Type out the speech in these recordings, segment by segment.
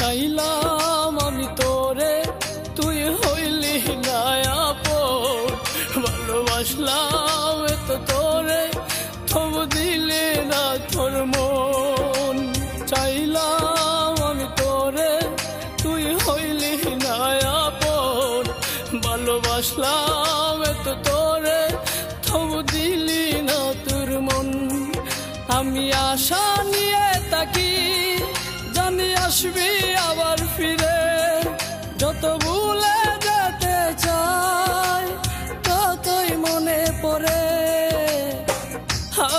চাইলাম আমি তোরে, তুই হইলি নায়াপন ভালোবাসলাম তো তোরে তবু দিলে না তোর মন। চাইলাম আমি তোরে, তুই হইলি নায়াপন ভালোবাসলাম তো তোরে তবু দিলি না তোর মন। আমি আশা নিয়ে তাকি জানি আসবি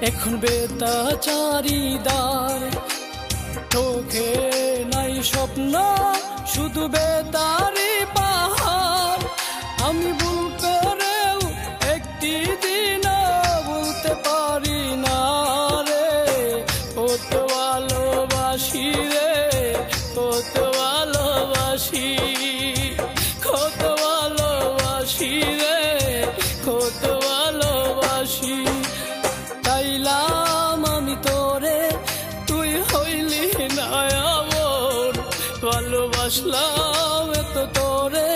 এখন বেতাচারিদার চোখে নাই স্বপ্ন, শুধু বেতারি পাহাড়। আমি ভুল করেও একটি দিন বলতে পারি না রে। কত ভালোবাসি রে কত ভালোবাসি। ভালোবাসলাম এত তোরে